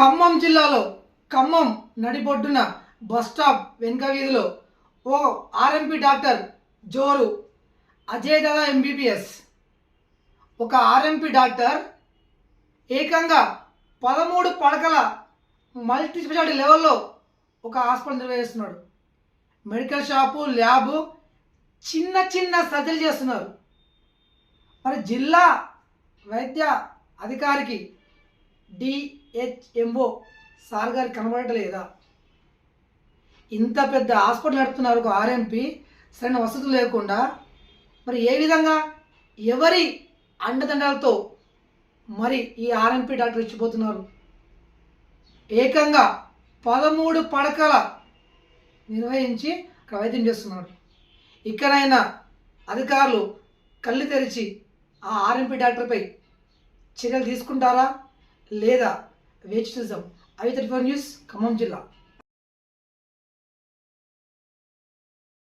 ఖమ్మం జిల్లాలో ఖమ్మం నడిబొడ్డున bus stop వెనుక వీధిలో ఓ ఆర్ఎంపీ డాక్టర్ జోరు అజయ్ దాదా ఎంబీబీఎస్. ఒక ఆర్ఎంపీ డాక్టర్ ఏకంగా పదమూడు పడకల మల్టీ స్పెషాలిటీ లెవెల్లో ఒక హాస్పిటల్ నిర్వహిస్తున్నాడు మెడికల్ షాపు ల్యాబ్ చిన్న చిన్న సర్జరీ చేస్తున్నారు. మరి జిల్లా వైద్య అధికారికి డిహెచ్ఎంఓ సార్ గారు కనబడటలేదా? ఇంత పెద్ద హాస్పిటల్ నడుపుతున్నారు ఒక ఆర్ఎంపీ సరైన వసతులు లేకుండా. మరి ఏ విధంగా ఎవరి అండదండలతో మరి ఈ ఆర్ఎంపీ డాక్టర్ ఇచ్చిపోతున్నారు ఏకంగా పదమూడు పడకల నిర్వహించి అక్కడ వైద్యం చేస్తున్నాడు ఇక్కడైనా అధికారులు కళ్ళు తెరిచి ఆ ఆర్ఎంపీ డాక్టర్పై చర్యలు తీసుకుంటారా? లేదా వేచి చూద్దాం ఐ న్యూస్ ఖమ్మం జిల్లా